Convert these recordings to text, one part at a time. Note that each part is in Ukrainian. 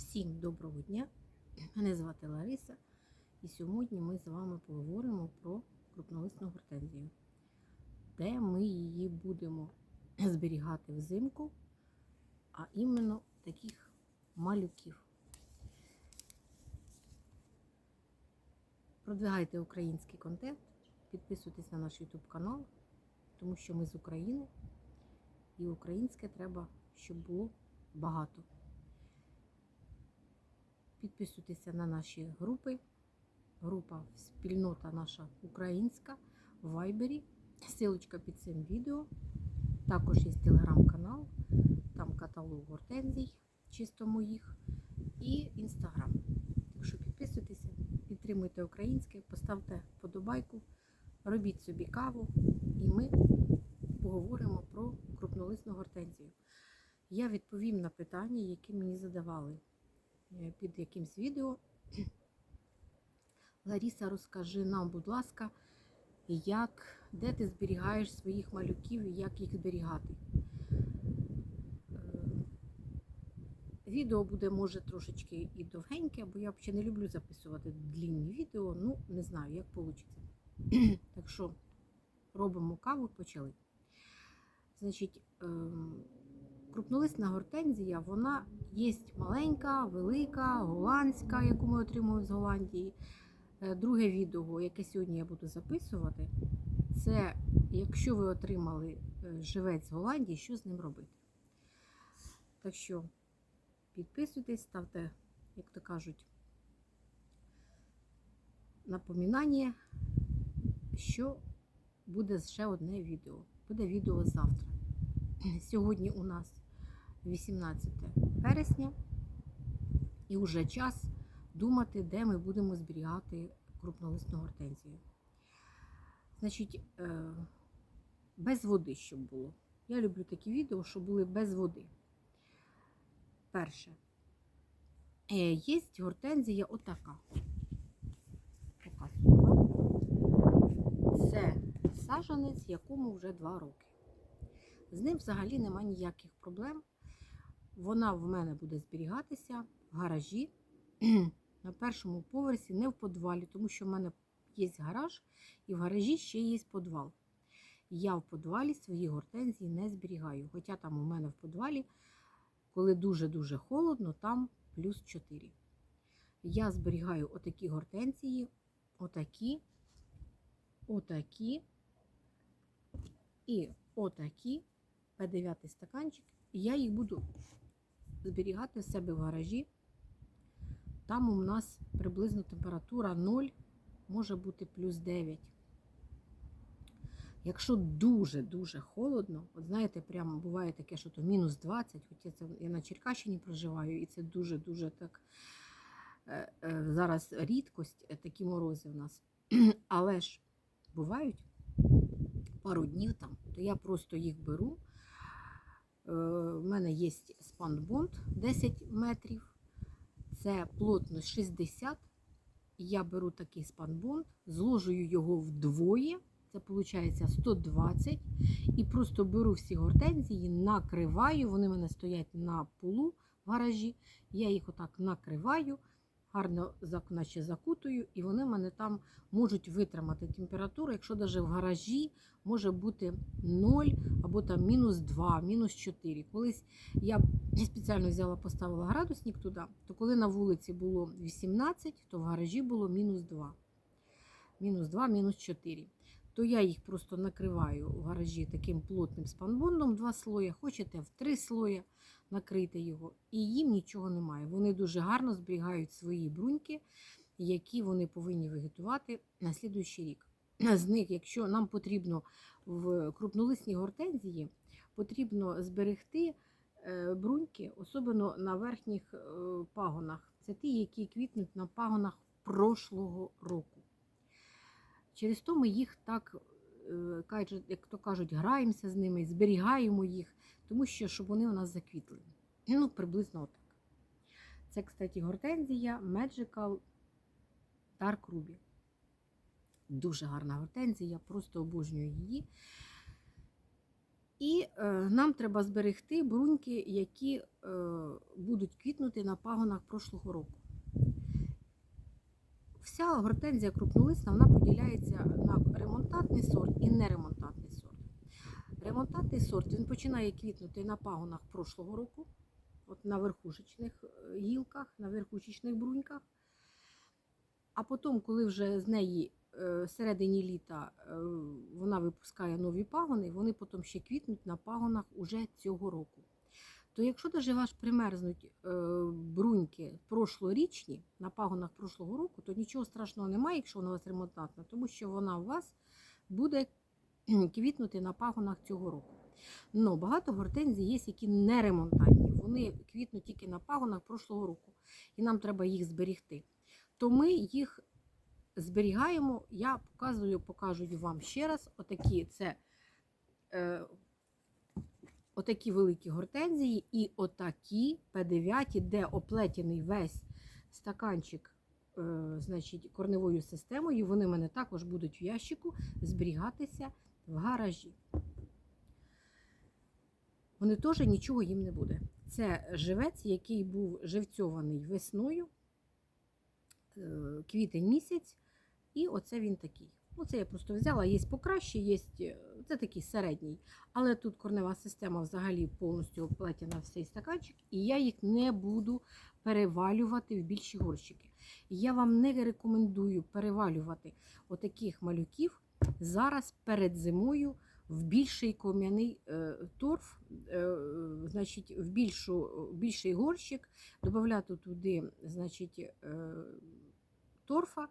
Всім доброго дня! Мене звати Лариса, і сьогодні ми з вами поговоримо про крупнолисну гортензію, де ми її будемо зберігати взимку, а іменно таких малюків. Продвигайте український контент, підписуйтесь на наш YouTube канал, тому що ми з України, і українське треба, щоб було багато. Підписуйтеся на наші групи. Група спільнота наша українська в Вайбері. Силочка під цим відео. Також є телеграм-канал, там каталог гортензій, чисто моїх, і інстаграм. Так що підписуйтеся, підтримуйте українське, поставте вподобайку, робіть собі каву, і ми поговоримо про крупнолисну гортензію. Я відповім на питання, які мені задавали під якимсь відео. Ларіса, розкажи нам, будь ласка, як, де ти зберігаєш своїх малюків і як їх зберігати. Е, Відео буде, може, трошечки і довгеньке, бо я взагалі не люблю записувати длінні відео. Ну, не знаю, як вийде. Так що робимо каву, почали. Значить, ем, крупнолисна гортензія, вона є маленька, велика, голландська, яку ми отримуємо з Голландії. Е, Друге відео, яке сьогодні я буду записувати, це якщо ви отримали е, живець з Голландії, що з ним робити. Так що підписуйтесь, ставте, як то кажуть, напоминання, що буде ще одне відео. Буде відео завтра. Сьогодні у нас 18 вересня, і вже час думати, де ми будемо зберігати крупнолисну гортензію. Значить, е, без води, щоб було. Я люблю такі відео, що були без води. Перше. Е, Є гортензія отака. Це саджанець, якому вже 2 роки. З ним взагалі нема ніяких проблем. Вона в мене буде зберігатися в гаражі на першому поверсі, не в подвалі, тому що в мене є гараж, і в гаражі ще є подвал. Я в подвалі свої гортензії не зберігаю. Хоча там у мене в подвалі, коли дуже-дуже холодно, там плюс 4. Я зберігаю отакі гортензії, отакі, отакі і отакі. П9 стаканчик, і я їх буду зберігати в себе в гаражі. Там у нас приблизно температура 0, може бути плюс 9. Якщо дуже-дуже холодно, от знаєте, прямо буває таке, що то мінус 20, хоча це я на Черкащині проживаю, і це дуже-дуже так е, е, зараз рідкость, е, такі морози в нас. Але ж бувають пару днів там, то я просто їх беру. У мене є спанбонд 10 метрів, це плотність 60. Я беру такий спанбонд, зложую його вдвоє, це виходить 120. І просто беру всі гортензії, накриваю. Вони в мене стоять на полу в гаражі. Я їх отак накриваю, гарно наче закутую, і вони мене там можуть витримати температуру, якщо навіть в гаражі може бути 0 або там мінус 2, мінус 4. Колись я спеціально взяла, поставила градусник туди, то коли на вулиці було 18, то в гаражі було мінус 2. Мінус 2, мінус 4. То я їх просто накриваю в гаражі таким плотним спанбондом, два слоя, хочете в три слоя накрити його, і їм нічого немає. Вони дуже гарно зберігають свої бруньки, які вони повинні вегетувати на слідуючий рік. З них, якщо нам потрібно в крупнолисній гортензії, потрібно зберегти е, бруньки, особливо на верхніх е, пагонах. Це ті, які квітнуть на пагонах прошлого року. Через то ми їх так, е, як то кажуть, граємося з ними, зберігаємо їх, тому що щоб вони у нас заквітли. Ну, приблизно отак. Це, кстати, гортензія Magical Dark Ruby. Дуже гарна гортензія, просто обожнюю її. І е, нам треба зберегти бруньки, які е, будуть квітнути на пагонах прошлого року. Вся гортензія крупнолисна вона поділяється на ремонтантний сорт і неремонтантний сорт. Ремонтантний сорт він починає квітнути на пагонах прошлого року, от на верхушечних е, гілках, на верхушечних бруньках. А потім, коли вже з неї е, всередині літа е, вона випускає нові пагони, вони потім ще квітнуть на пагонах уже цього року. То якщо даже ваш примерзнуть е, бруньки прошлорічні на пагонах прошлого року, то нічого страшного немає, якщо вона у вас ремонтантна, тому що вона у вас буде квітнути на пагонах цього року. Но багато гортензій є, які не ремонтантні. Вони квітнуть тільки на пагонах прошлого року, і нам треба їх зберігти. То ми їх зберігаємо. Я показую, покажу вам ще раз. Отакі це е, отакі великі гортензії і отакі П9, де оплетений весь стаканчик е, значить, корневою системою. Вони мене також будуть в ящику зберігатися в гаражі. Вони теж нічого їм не буде. Це живець, який був живцьований весною, е, квітень місяць, і оце він такий. Оце я просто взяла, є покраще, є це такий середній. Але тут корнева система взагалі повністю оплетена в цей стаканчик, і я їх не буду перевалювати в більші горщики. Я вам не рекомендую перевалювати отаких малюків зараз перед зимою в більший ком'яний е, торф, е, значить, в, більшу, більший горщик, додати туди значить, е, торфа,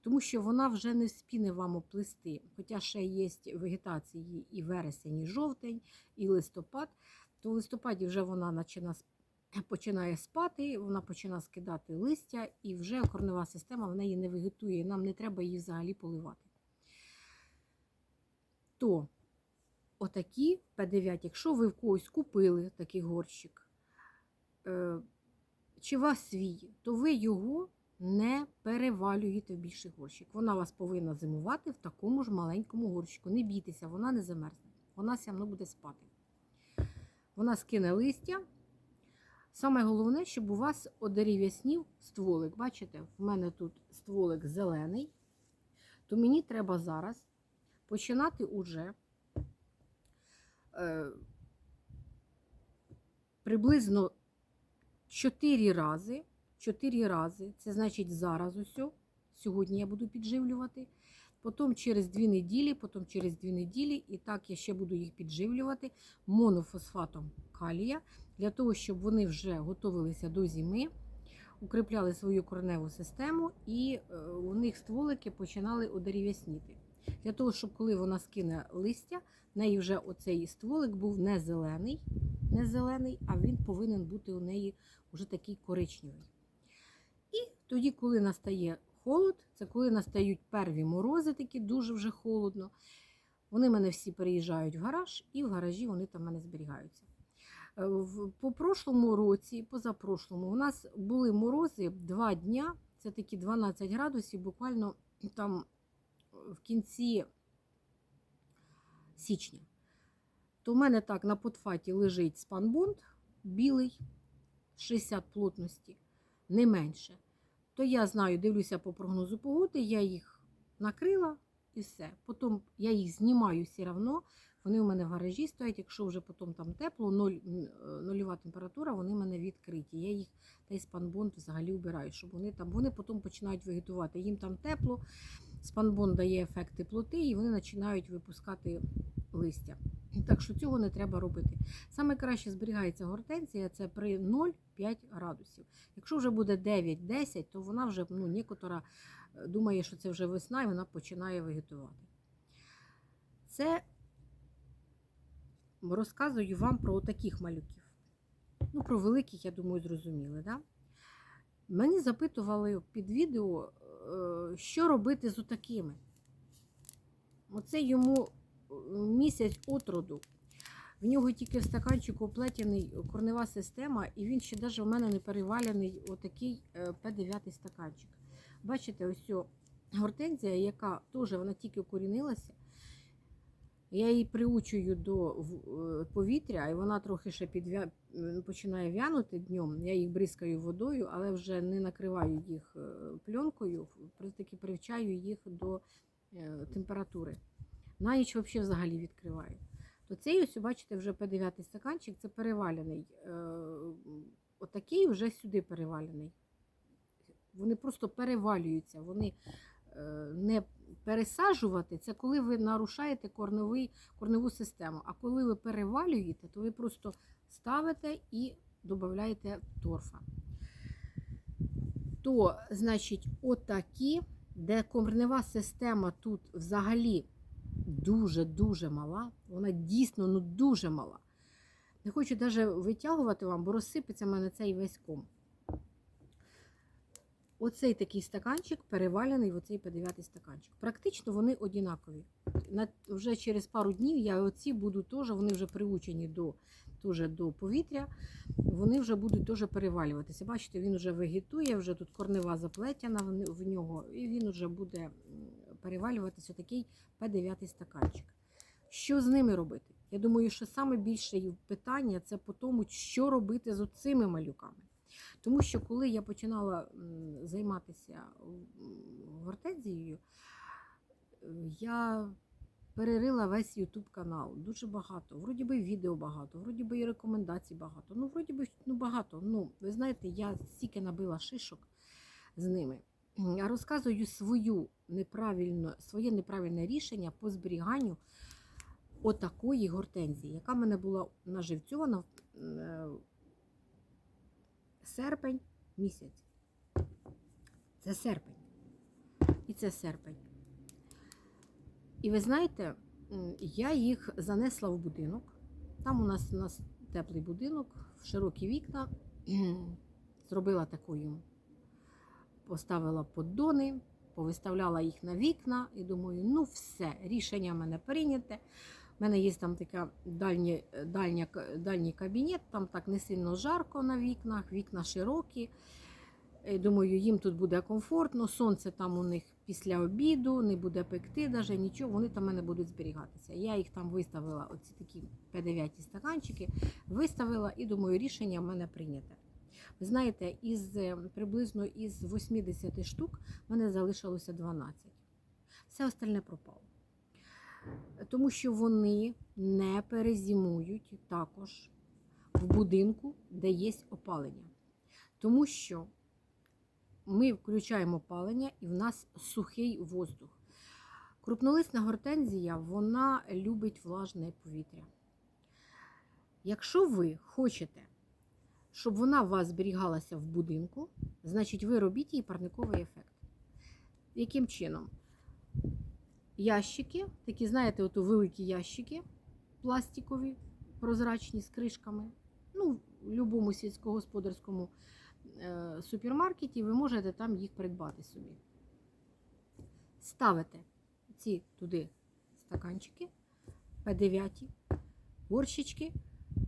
тому що вона вже не спіне вам оплисти. Хоча ще є вегетації і вересень, і жовтень, і листопад, то в листопаді вже вона починає спати, вона починає скидати листя, і вже корнева система в неї не вегетує, нам не треба її взагалі поливати. То отакі П9, якщо ви в когось купили такий горщик, е, чи вас свій, то ви його не перевалюєте в більший горщик. Вона вас повинна зимувати в такому ж маленькому горщику. Не бійтеся, вона не замерзне. Вона все одно буде спати. Вона скине листя. Саме головне, щоб у вас одерев'яснів стволик. Бачите, в мене тут стволик зелений, то мені треба зараз починати уже е, приблизно 4 рази. 4 рази, це значить зараз усьо. Сьогодні я буду підживлювати. Потім через 2 неділі, потім через 2 неділі, і так я ще буду їх підживлювати монофосфатом калія, для того, щоб вони вже готувалися до зими, укріпляли свою кореневу систему, і е, у них стволики починали одерев'ясніти. Для того, щоб коли вона скине листя, в неї вже оцей стволик був не зелений, не зелений, а він повинен бути у неї вже такий коричневий. Тоді, коли настає холод, це коли настають перві морози, такі дуже вже холодно. Вони мене всі переїжджають в гараж, і в гаражі вони там мене зберігаються. Е, по прошлому році, позапрошлому, у нас були морози два дня, це такі 12 градусів, буквально там в кінці січня. То в мене так на потфаті лежить спанбонд білий, 60 плотності, не менше. То я знаю, дивлюся по прогнозу погоди, я їх накрила і все. Потім я їх знімаю все одно. Вони у мене в гаражі стоять, якщо вже потім там тепло, ноль, нульова температура, вони в мене відкриті. Я їх та й спанбонд взагалі вбираю, щоб вони там вони потім починають вегетувати. Їм там тепло, спанбонд дає ефект теплоти, і вони починають випускати листя. Так що цього не треба робити. Саме краще зберігається гортензія це при 0,5 градусів. Якщо вже буде 9-10, то вона вже ну, некотора думає, що це вже весна і вона починає вегетувати. Це розказую вам про таких малюків. Ну, про великих, я думаю, зрозуміли. Да? Мені запитували під відео, що робити з отакими. Оце йому місяць отроду. В нього тільки в стаканчику оплетений корнева система, і він ще навіть у мене не перевалений отакий П9 стаканчик. Бачите, ось гортензія, яка теж вона тільки укорінилася. Я її приучую до е, повітря, і вона трохи ще підвя... починає вянути днем. Я їх бризкаю водою, але вже не накриваю їх е, пленкою, таки привчаю їх до е, температури. На ніч взагалі відкриваю. То цей ось, бачите, вже П9 стаканчик, це перевалений. Е, Отакий вже сюди перевалений. Вони просто перевалюються. Вони е, не пересаджувати це коли ви нарушаєте корневий, корневу систему. А коли ви перевалюєте, то ви просто ставите і додаєте торфа. То, значить, отакі, де корнева система тут взагалі дуже-дуже мала, вона дійсно ну, дуже мала. Не хочу навіть витягувати вам, бо розсипеться мене цей весь ком. Оцей такий стаканчик перевалений в оцей П9 стаканчик. Практично вони однакові. На, вже через пару днів я оці буду теж, вони вже приучені до, теж до повітря, вони вже будуть теж перевалюватися. Бачите, він вже вегетує, вже тут корнева заплетяна в нього, і він вже буде перевалюватися такий П9 стаканчик. Що з ними робити? Я думаю, що саме більше питання це по тому, що робити з оцими малюками. Тому що коли я починала займатися гортензією, я перерила весь YouTube канал. Дуже багато. Вроді би відео багато, вроді би і рекомендацій багато. Ну, вроді би ну, багато. Ну, ви знаєте, я стільки набила шишок з ними. Розказую свою неправильно, своє неправильне рішення по зберіганню отакої гортензії, яка в мене була наживцьована в е, серпень місяць. Це серпень. І це серпень. І ви знаєте, я їх занесла в будинок. Там у нас, у нас теплий будинок, широкі вікна. Зробила такою, поставила поддони, повиставляла їх на вікна і думаю, ну все, рішення в мене прийняте. У мене є там така дальня, дальня, дальній кабінет, там так не сильно жарко на вікнах, вікна широкі. Е, Думаю, їм тут буде комфортно. Сонце там у них після обіду, не буде пекти, навіть нічого, вони там мене будуть зберігатися. Я їх там виставила, оці такі П9 стаканчики, виставила і думаю, рішення в мене прийняте. Ви знаєте, із е, приблизно із 80 штук в мене залишилося 12. Все остальне пропало. Тому що вони не перезимують також в будинку, де є опалення. Тому що ми включаємо опалення і в нас сухий воздух. Крупнолисна гортензія вона любить влажне повітря. Якщо ви хочете, щоб вона у вас зберігалася в будинку, значить ви робіть їй парниковий ефект. Яким чином? Ящики, такі, знаєте, ото великі ящики пластикові, прозрачні з кришками. Ну, в будь-якому сільськогосподарському е, супермаркеті ви можете там їх придбати собі. Ставите ці туди стаканчики, П9, горщички,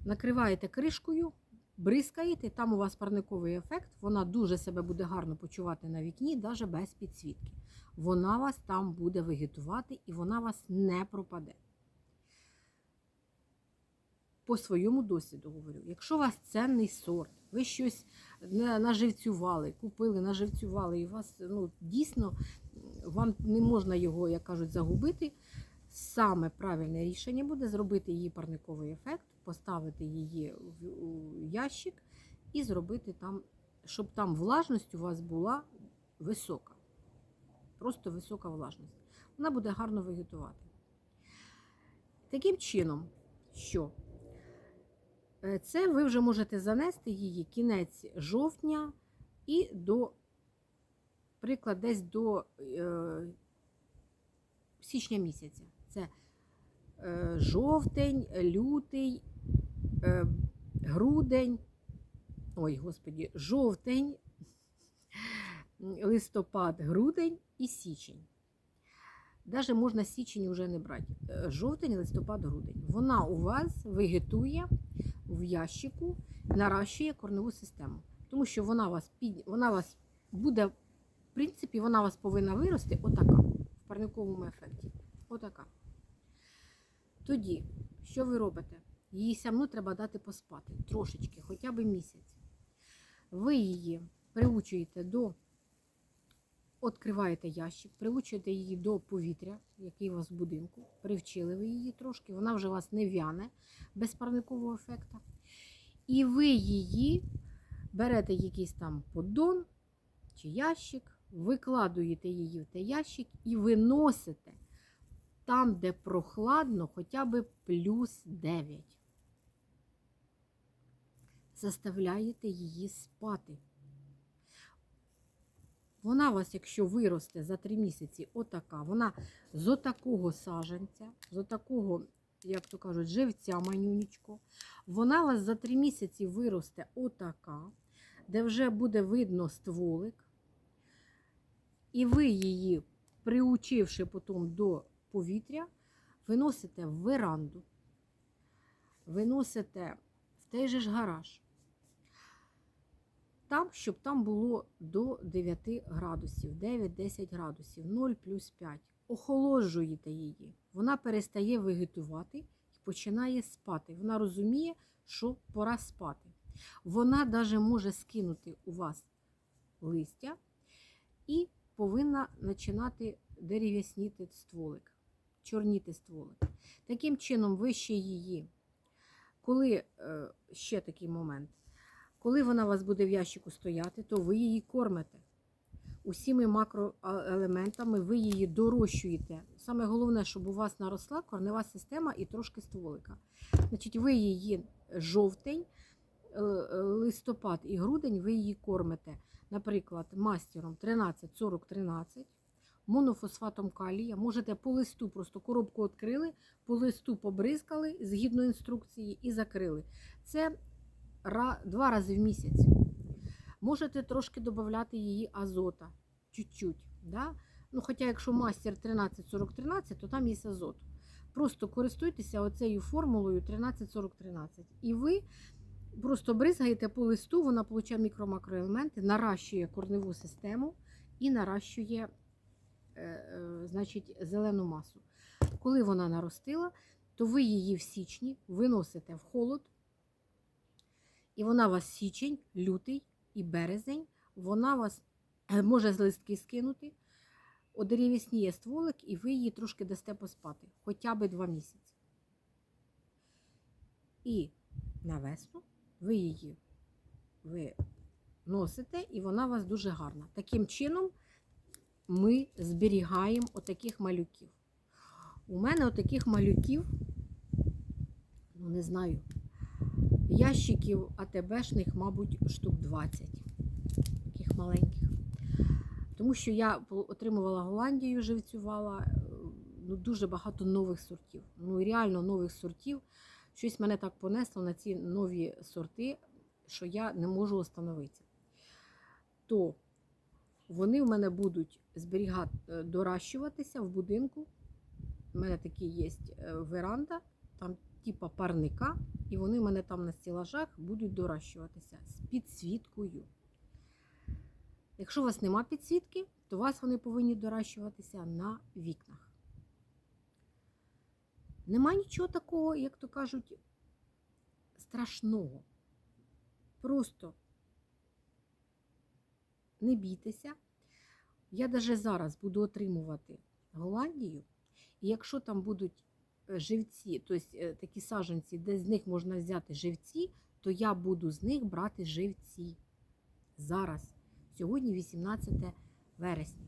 накриваєте кришкою, бризкаєте, там у вас парниковий ефект, вона дуже себе буде гарно почувати на вікні, навіть без підсвітки. Вона вас там буде вегетувати і вона вас не пропаде. По своєму досвіду говорю, якщо у вас цінний сорт, ви щось наживцювали, купили, наживцювали, і вас ну, дійсно вам не можна його, як кажуть, загубити. Саме правильне рішення буде зробити її парниковий ефект, поставити її в ящик і зробити там, щоб там влажність у вас була висока. Просто висока влажність. Вона буде гарно вегетувати. Таким чином, що е, це ви вже можете занести її кінець жовтня і до, приклад, десь до е, січня місяця. Це жовтень, лютий, е, грудень, ой, господі, жовтень, листопад, грудень і січень. Даже можна січень вже не брати. Е, Жовтень, листопад, грудень. Вона у вас вегетує в ящику, наращує корневу систему. Тому що вона вас під... вона вас буде, в принципі, вона вас повинна вирости отака в парниковому ефекті. Отака. Тоді, що ви робите? Її сямну треба дати поспати трошечки, хоча б місяць. Ви її приучуєте до, відкриваєте ящик, приучуєте її до повітря, який у вас в будинку. Привчили ви її трошки, вона вже у вас не в'яне без парникового ефекту. І ви її берете якийсь там поддон чи ящик, викладуєте її в той ящик і виносите там, де прохладно, хоча б плюс 9. Заставляєте її спати. Вона вас, якщо виросте за 3 місяці, отака, вона з отакого саженця, з отакого, як то кажуть, живця манюнечко, вона вас за 3 місяці виросте отака, де вже буде видно стволик. І ви її, приучивши потім до повітря, виносите в веранду, виносите в той же ж гараж. Там, щоб там було до 9 градусів, 9-10 градусів, 0 плюс 5. Охолоджуєте її. Вона перестає вегетувати і починає спати. Вона розуміє, що пора спати. Вона навіть може скинути у вас листя і повинна починати дерев'ясніти стволик, чорніти стволик. Таким чином, ви ще її, коли е, ще такий момент, коли вона у вас буде в ящику стояти, то ви її кормите. Усіми макроелементами ви її дорощуєте. Саме головне, щоб у вас наросла корнева система і трошки стволика. Значить, ви її жовтень, е, листопад і грудень ви її кормите, наприклад, мастером 13-40-13, монофосфатом калія. Можете по листу, просто коробку відкрили, по листу побризкали згідно інструкції і закрили. Це два рази в місяць. Можете трошки додати її азота, чуть-чуть. Да? Ну, хоча, якщо мастер 13-40-13, то там є азот. Просто користуйтеся оцею формулою 13-40-13. І ви просто бризгаєте по листу, вона получає мікро-макроелементи, наращує корневу систему і наращує значить, зелену масу. Коли вона наростила, то ви її в січні виносите в холод, і вона вас січень, лютий і березень, вона вас е, може з листки скинути, одеревісніє стволик, і ви її трошки дасте поспати, хоча б два місяці. І на весну ви її ви носите, і вона у вас дуже гарна. Таким чином ми зберігаємо отаких малюків. У мене отаких малюків, ну не знаю, ящиків АТБшних, мабуть, штук 20, таких маленьких. Тому що я отримувала Голландію, живцювала е, ну, дуже багато нових сортів. Ну, реально нових сортів. Щось мене так понесло на ці нові сорти, що я не можу остановитися. То вони в мене будуть зберігати, е, доращуватися в будинку. У мене такі є е, веранда, там типа парника, і вони в мене там на стілажах будуть доращуватися з підсвіткою. Якщо у вас нема підсвітки, то у вас вони повинні доращуватися на вікнах. Нема нічого такого, як то кажуть, страшного. Просто не бійтеся. Я навіть зараз буду отримувати Голландію, і якщо там будуть е, живці, тобто е, такі саджанці, де з них можна взяти живці, то я буду з них брати живці. Зараз. Сьогодні 18 вересня.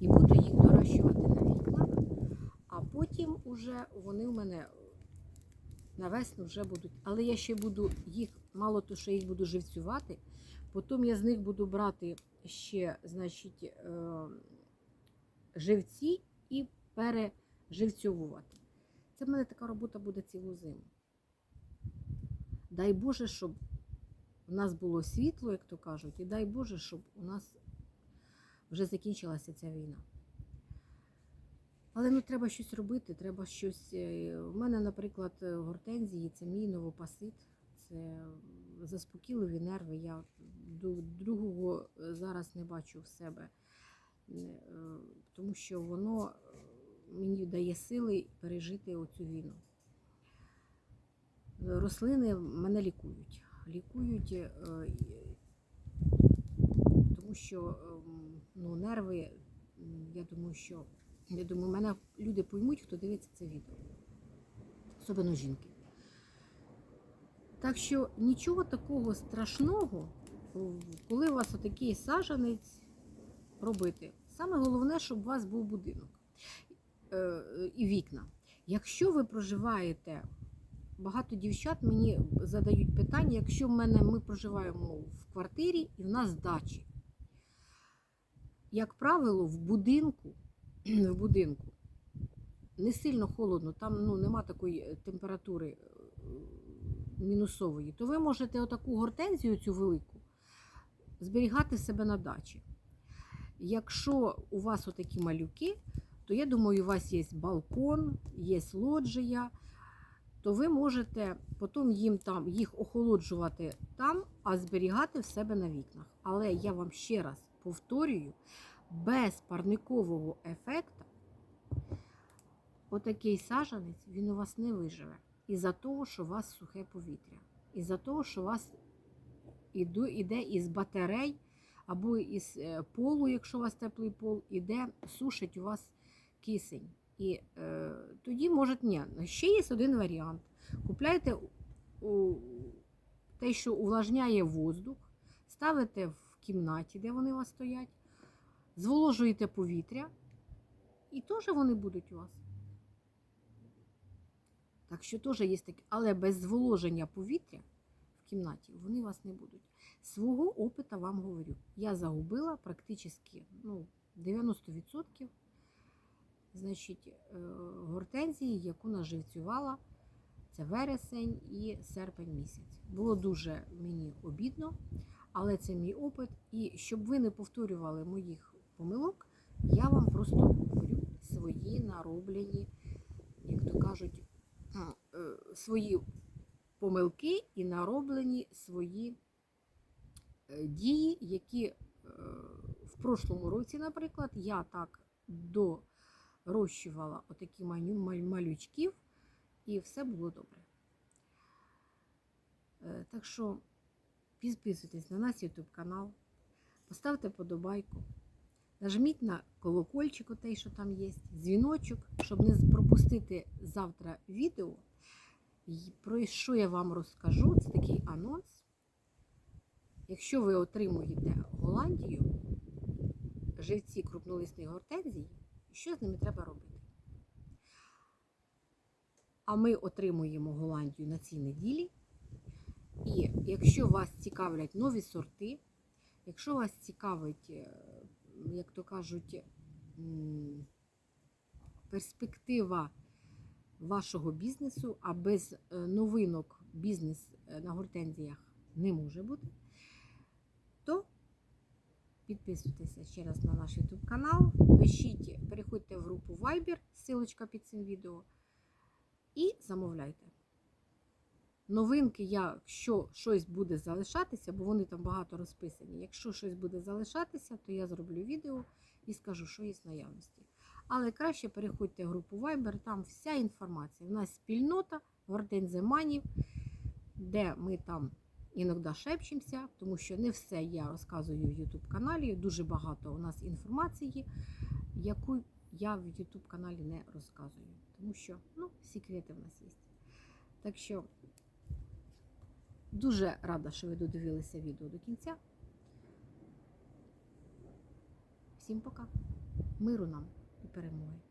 І буду їх дорощувати на вікнах, а потім уже вони у мене на весну вже будуть. Але я ще буду їх, мало то, що їх буду живцювати, потім я з них буду брати ще, значить, е, живці і переживцьовувати. Це в мене така робота буде цілу зиму. Дай Боже, щоб у нас було світло, як то кажуть, і дай Боже, щоб у нас вже закінчилася ця війна. Але ну треба щось робити, треба щось. е, У мене, наприклад, е, гортензії це мій новопасит, це заспокійливі нерви. Я другого е, зараз не бачу в себе, Е, тому що воно е, мені дає сили пережити оцю війну. Рослини мене лікують. Лікують, е, тому що ем, ну, нерви, я думаю, що я думаю, мене люди поймуть, хто дивиться це відео. Особливо жінки. Так що нічого такого страшного, коли у вас отакий сажанець робити. Саме головне, щоб у вас був будинок е, і вікна. Якщо ви проживаєте, багато дівчат мені задають питання, якщо в мене ми проживаємо в квартирі і в нас дачі. Як правило, в будинку, в будинку не сильно холодно, там ну, нема такої е, температури е, мінусової, то ви можете отаку гортензію, цю велику, зберігати себе на дачі. Якщо у вас отакі малюки, то я думаю, у вас є балкон, є лоджія, то ви можете потім їм там їх охолоджувати там, а зберігати в себе на вікнах. Але я вам ще раз повторюю, без парникового ефекту отакий сажанець він у вас не виживе. Із-за того, що у вас сухе повітря. Із-за того, що у вас іде із батарей або із е, полу, якщо у вас теплий пол, іде, сушить у вас кисень. І е, тоді, може, ні. Ще є один варіант. Купляйте у, те, що увлажняє воздух, ставите в кімнаті, де вони у вас стоять, зволожуєте повітря, і теж вони будуть у вас. Так що теж є таке, але без зволоження повітря в кімнаті вони вас не будуть. Свого опита вам говорю. Я загубила практично ну, 90% значить, е, гортензії, яку наживцювала. Це вересень і серпень місяць. Було дуже мені обідно, але це мій опит. І щоб ви не повторювали моїх помилок, я вам просто говорю свої нароблені, як то кажуть, свої помилки і нароблені свої е, дії, які е, в прошлому році, наприклад, я так дорощувала отакі малючків, і все було добре. Е, Так що підписуйтесь на наш YouTube канал, поставте подобайку, нажміть на колокольчик, отей, що там є, дзвіночок, щоб не пропустити завтра відео. Про що я вам розкажу, це такий анонс. Якщо ви отримуєте Голландію, живці крупнолисних гортензій, що з ними треба робити? А ми отримуємо Голландію на цій неділі. І якщо вас цікавлять нові сорти, якщо вас цікавить, е, як то кажуть, перспектива вашого бізнесу, а без е, новинок бізнес е, на гортензіях не може бути, то підписуйтеся ще раз на наш YouTube канал, пишіть, переходьте в групу Viber, ссылочка під цим відео, і замовляйте. Новинки, якщо щось буде залишатися, бо вони там багато розписані. Якщо щось буде залишатися, то я зроблю відео і скажу, що є в наявності. Але краще переходьте в групу Viber, там вся інформація. У нас спільнота гортенземанів, де ми там іноді шепчемося, тому що не все я розказую в YouTube каналі. Дуже багато у нас інформації, яку я в YouTube каналі не розказую. Тому що ну, секрети в нас є. Так що дуже рада, що ви додивилися відео до кінця. Всім пока. Миру нам перемоги.